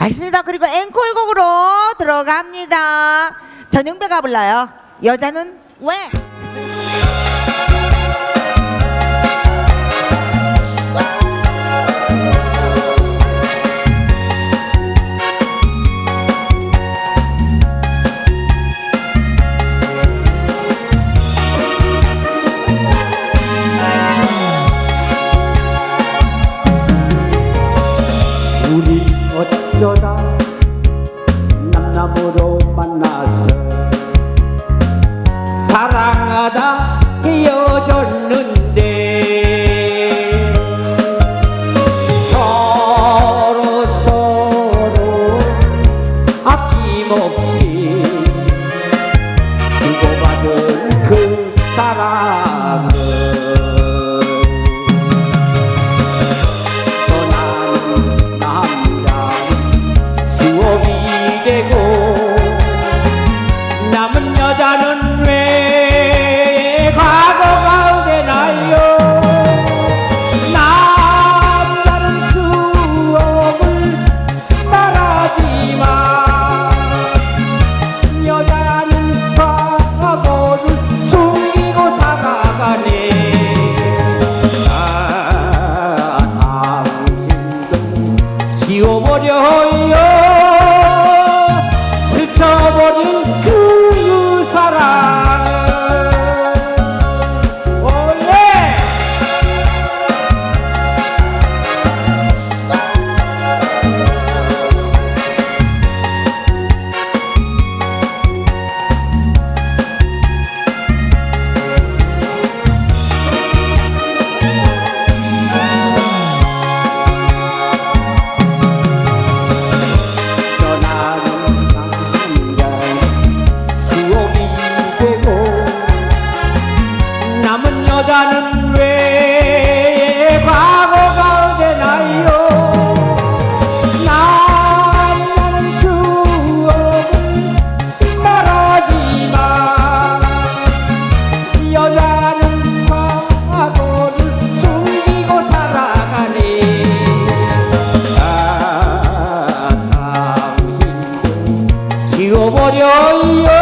알겠습니다. 그리고 앵콜곡으로 들어갑니다. 전용배가 불러요. 여자는 왜? 그 사랑은 我的爱哟。 익어버려요